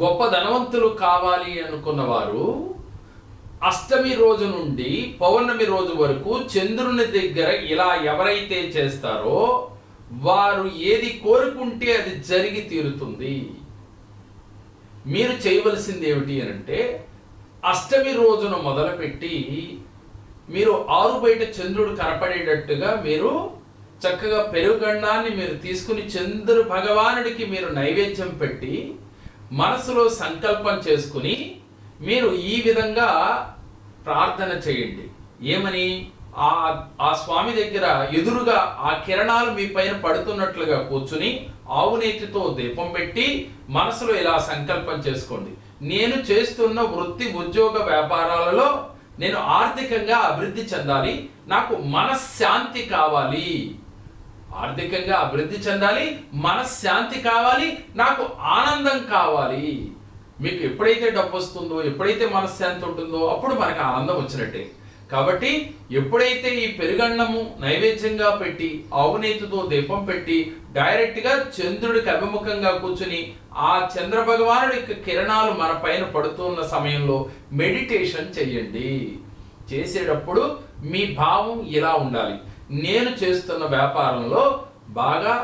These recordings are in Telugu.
గొప్ప ధనవంతులు కావాలి అనుకున్న వారు అష్టమి రోజు నుండి పౌర్ణమి రోజు వరకు చంద్రుని దగ్గర ఇలా ఎవరైతే చేస్తారో వారు ఏది కోరుకుంటే అది జరిగి తీరుతుంది. మీరు చేయవలసింది ఏమిటి అని అంటే అష్టమి రోజున మొదలుపెట్టి మీరు ఆరు బయట చంద్రుడు కనపడేటట్టుగా మీరు చక్కగా పెరుగుగండాన్ని మీరు తీసుకుని చంద్రు భగవానుడికి మీరు నైవేద్యం పెట్టి మనసులో సంకల్పం చేసుకుని మీరు ఈ విధంగా ప్రార్థన చేయండి. ఏమని? ఆ ఆ స్వామి దగ్గర ఎదురుగా ఆ కిరణాలు మీ పైన పడుతున్నట్లుగా కూర్చుని ఆవునేతితో దీపం పెట్టి మనసులో ఇలా సంకల్పం చేసుకోండి. నేను చేస్తున్న వృత్తి ఉద్యోగ వ్యాపారాలలో నేను ఆర్థికంగా అభివృద్ధి చెందాలి. నాకు మనశ్శాంతి కావాలి. ఆర్థికంగా అభివృద్ధి చెందాలి మనశ్శాంతి కావాలి నాకు ఆనందం కావాలి. మీకు ఎప్పుడైతే డబ్బు వస్తుందో ఎప్పుడైతే మనశ్శాంతి ఉంటుందో అప్పుడు మనకు ఆనందం వచ్చినట్టే. కాబట్టి ఎప్పుడైతే ఈ పెరుగన్నము నైవేద్యంగా పెట్టి ఆవునేతితో దీపం పెట్టి డైరెక్ట్గా చంద్రుడికి అభిముఖంగా కూర్చుని ఆ చంద్ర భగవానుడి యొక్క కిరణాలు మన పైన పడుతున్న సమయంలో మెడిటేషన్ చెయ్యండి. చేసేటప్పుడు మీ భావం ఇలా ఉండాలి. నేను చేస్తున్న వ్యాపారంలో బాగా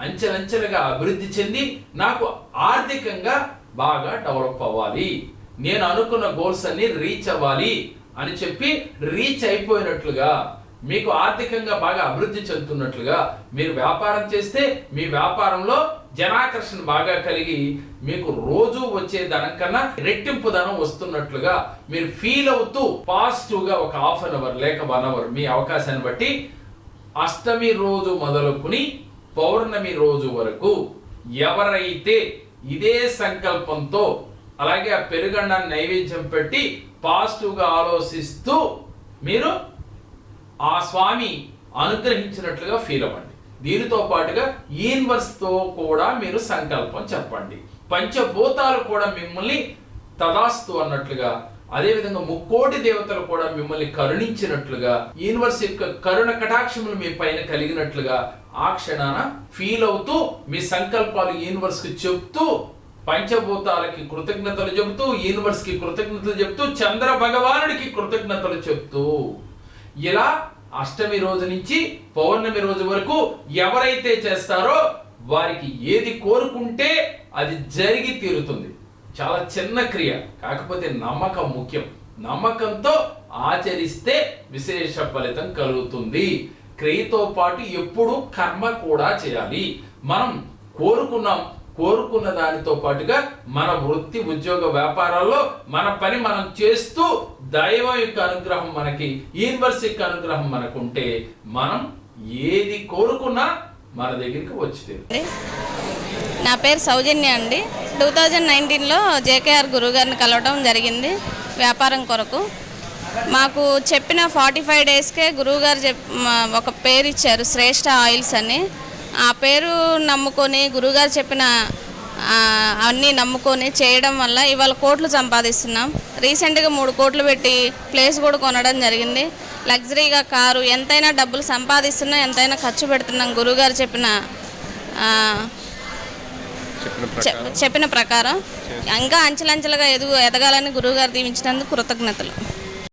అంచెలంచెలుగా అభివృద్ధి చెంది నాకు ఆర్థికంగా బాగా డెవలప్ అవ్వాలి. నేను అనుకున్న గోల్స్ అన్ని రీచ్ అవ్వాలి అని చెప్పి రీచ్ అయిపోయినట్లుగా మీకు ఆర్థికంగా బాగా అభివృద్ధి చెందుతున్నట్లుగా మీరు వ్యాపారం చేస్తే మీ వ్యాపారంలో జనాకర్షణ బాగా కలిగి మీకు రోజు వచ్చే ధనం కన్నా రెట్టింపు ధనం వస్తున్నట్లుగా మీరు ఫీల్ అవుతూ పాజిటివ్గా ఒక హాఫ్ అన్ అవర్ లేక వన్ అవర్ మీ అవకాశాన్ని బట్టి అష్టమి రోజు మొదలుకుని పౌర్ణమి రోజు వరకు ఎవరైతే ఇదే సంకల్పంతో అలాగే ఆ పెరుగన్నాన్ని నైవేద్యం పెట్టి పాజిటివ్గా ఆలోచిస్తూ మీరు ఆ స్వామి అనుగ్రహించినట్లుగా ఫీల్ అవ్వండి. దీనితో పాటుగా యూనివర్స్తో కూడా మీరు సంకల్పం చెప్పండి. పంచభూతాలు కూడా మిమ్మల్ని తదాస్తు అన్నట్లుగా అదేవిధంగా ముక్కోటి దేవతలు కూడా మిమ్మల్ని కరుణించినట్లుగా యూనివర్స్ యొక్క కరుణ కటాక్షములు మీ పైన కలిగినట్లుగా ఆ క్షణాన ఫీల్ అవుతూ మీ సంకల్పాలు యూనివర్స్కి చెప్తూ పంచభూతాలకి కృతజ్ఞతలు చెబుతూ యూనివర్స్కి కృతజ్ఞతలు చెప్తూ చంద్ర భగవానుడికి కృతజ్ఞతలు చెప్తూ. ఇలా అష్టమి రోజు నుంచి పౌర్ణమి రోజు వరకు ఎవరైతే చేస్తారో వారికి ఏది కోరుకుంటే అది జరిగి తీరుతుంది. చాలా చిన్న క్రియ కాకపోతే నమ్మకం ముఖ్యం. నమ్మకంతో ఆచరిస్తే విశేష ఫలితం కలుగుతుంది. క్రియతో పాటు ఎప్పుడు కర్మ కూడా చేయాలి. మనం కోరుకున్నాం కోరుకున్న దానితో పాటుగా మన వృత్తి ఉద్యోగ వ్యాపారాల్లో మన పని మనం చేస్తూ దైవం యొక్క అనుగ్రహం మనకి యూనివర్స్ యొక్క అనుగ్రహం మనకుంటే మనం ఏది కోరుకున్నా మన దగ్గరికి వచ్చి నా పేరు సౌజన్య అండి. టూ థౌజండ్ నైన్టీన్లో జేకేఆర్ గురుగారిని కలవడం జరిగింది వ్యాపారం కొరకు. మాకు చెప్పిన ఫార్టీ ఫైవ్ డేస్కే గురువుగారు చెప్ ఒక పేరు ఇచ్చారు శ్రేష్ఠ ఆయిల్స్ అని. ఆ పేరు నమ్ముకొని గురువుగారు చెప్పిన అన్నీ నమ్ముకొని చేయడం వల్ల ఇవాళ కోట్లు సంపాదిస్తున్నాం. రీసెంట్గా మూడు కోట్లు పెట్టి ప్లేస్ కూడా కొనడం జరిగింది. లగ్జరీగా కారు ఎంతైనా డబ్బులు సంపాదిస్తున్నా ఎంతైనా ఖర్చు పెడుతున్నాం. గురువుగారు చెప్పిన చెప్పిన ప్రకారం. ఇంకా అంచెలంచెలుగా ఎదుగు ఎదగాలని గురువుగారు దీవించినందుకు కృతజ్ఞతలు.